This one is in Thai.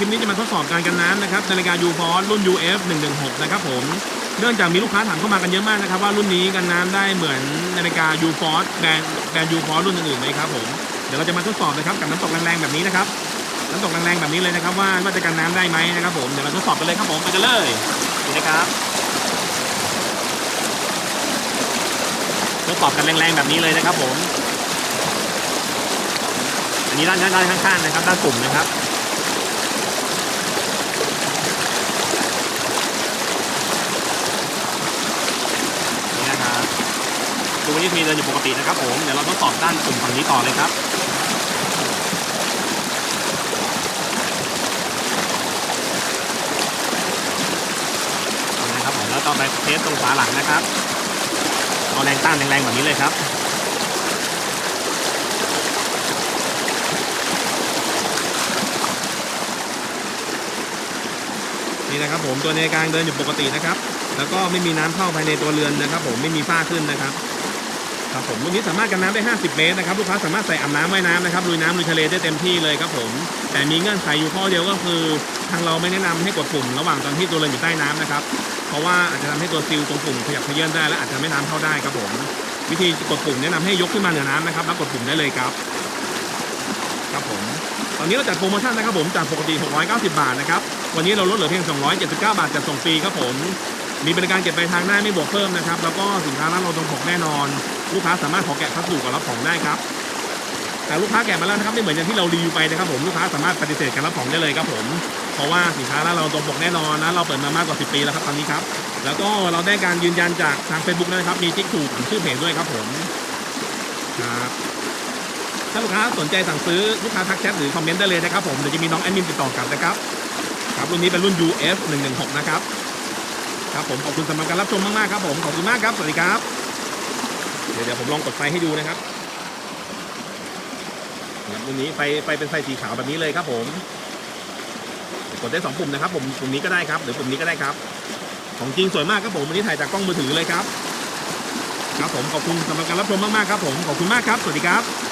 คลิปนี้จะมาทดสอบการกันน้ำนะครับนาฬิกา u f o r รุ่น UF 116นะครับผมเนื่องจากมีลูกค้าถามเข้ามากันเยอะมากนะครับว่ารุ่นนี้กันน้ำได้เหมือนนาฬิกา u f o r แบรนด์แบรนด์ u f o r รุ่นอื่นๆไหมครับผมเดี๋ยวเราจะมาทดสอบนะครับกับน้ำตกแรงๆแบบนี้นะครับน้ำตกแรงๆแบบนี้เลยนะครับว่าว่าจะกันน้ำได้ไหมนะครับผมเดี๋ยวเราทดสอบกันเลยครับผมไปกันเลยนะครับทดสอบกันแรงๆแบบนี้เลยนะครับผม อันนี้ด้านด้านข้างๆนะครับด้านปุ่มนะครับ นี่นะครับ ตัวนี้มีเดินอยู่ปกตินะครับผม เดี๋ยวเราทดสอบด้านปุ่มฝั่งนี้ต่อเลยครับนะครับผมแล้วต่อไปเทสตรงฝาหลังนะครับเอาแรงต้านแรงๆแบบนี้เลยครับนี่นะครับผมตัวในกลางเดินอยู่ปกตินะครับ แล้วก็ไม่มีน้ำเข้าภายในตัวเรือนนะครับ ผมไม่มีฝ้าขึ้นนะครับ ครับผมรุ่นนี้สามารถกันน้ำได้ 50 เมตรนะครับลูกค้าสามารถใส่อาบน้ำว่ายน้ำนะครับลุยน้ำลุยทะเลได้เต็มที่เลยครับผมแต่มีเงื่อนไขอยู่ข้อเดียวก็คือ ทางเราไม่แนะนำให้กดปุ่ม ระหว่างตอนที่ตัวเรืออยู่ใต้น้ำนะครับเพราะว่าอาจจะทำให้ตัวซิลตรงปุ่มขยับเขยื้อนได้และอาจจะไม่น้ำเข้าได้ครับผม วิธีกดปุ่มแนะนำให้ยกขึ้นมาเหนือน้ำนะครับแล้วกดปุ่มได้เลยครับ ครับผมตอนนี้เราจัดโปรโมชั่นนะครับผมจากปกติ 690 บาทนะครับวันนี้เราลดเหลือเพียง 279 บาทจัดส่งฟรีครับผม มีบริการเก็บปลายทางได้ไม่บวกเพิ่มนะครับ แล้วก็สินค้าร้านเราตรงปกแน่นอน ลูกค้าสามารถขอแกะพัสดุกับรับของได้ครับ แต่ลูกค้าแกะมาแล้วนะครับไม่เหมือนอย่างที่เรารีวิวไปนะครับผมลูกค้าสามารถปฏิเสธการรับของได้เลยครับผม เพราะว่าสินค้าร้านเราตรงปกแน่นอนนะเราเปิดมามากกว่า 10 ปีแล้วครับตอนนี้ครับแล้วก็เราได้การยืนยันจากทาง Facebook นะครับมีติ๊กถูกชื่อเพจด้วยครับผมครับถ้าลูกค้าสนใจสั่งซื้อลูกค้าทักแชทหรือคอมเมนต์ได้เลยนะครับผมเดี๋ยวจะมีน้องแอดมินติดต่อกลับนะครับครับรุ่นนี้เป็นรุ่น UF 116นะครับ ครับผมขอบคุณสำหรับการรับชมมากๆครับผมขอบคุณมากครับสวัสดีครับ เดี๋ยวเดี๋ยวผมลองกดไฟให้ดูนะครับครับรุ่นนี้ไฟไฟเป็นไฟสีขาวแบบนี้เลยครับผม กดได้สองปุ่มนะครับผมปุ่มนี้ก็ได้ครับ หรือปุ่มนี้ก็ได้ครับ ของจริงสวยมากครับผมวันนี้ถ่ายจากกล้องมือถือเลยครับ ครับผมขอบคุณสำหรับการรับชมมากๆครับผมขอบคุณมากครับ สวัสดีครับ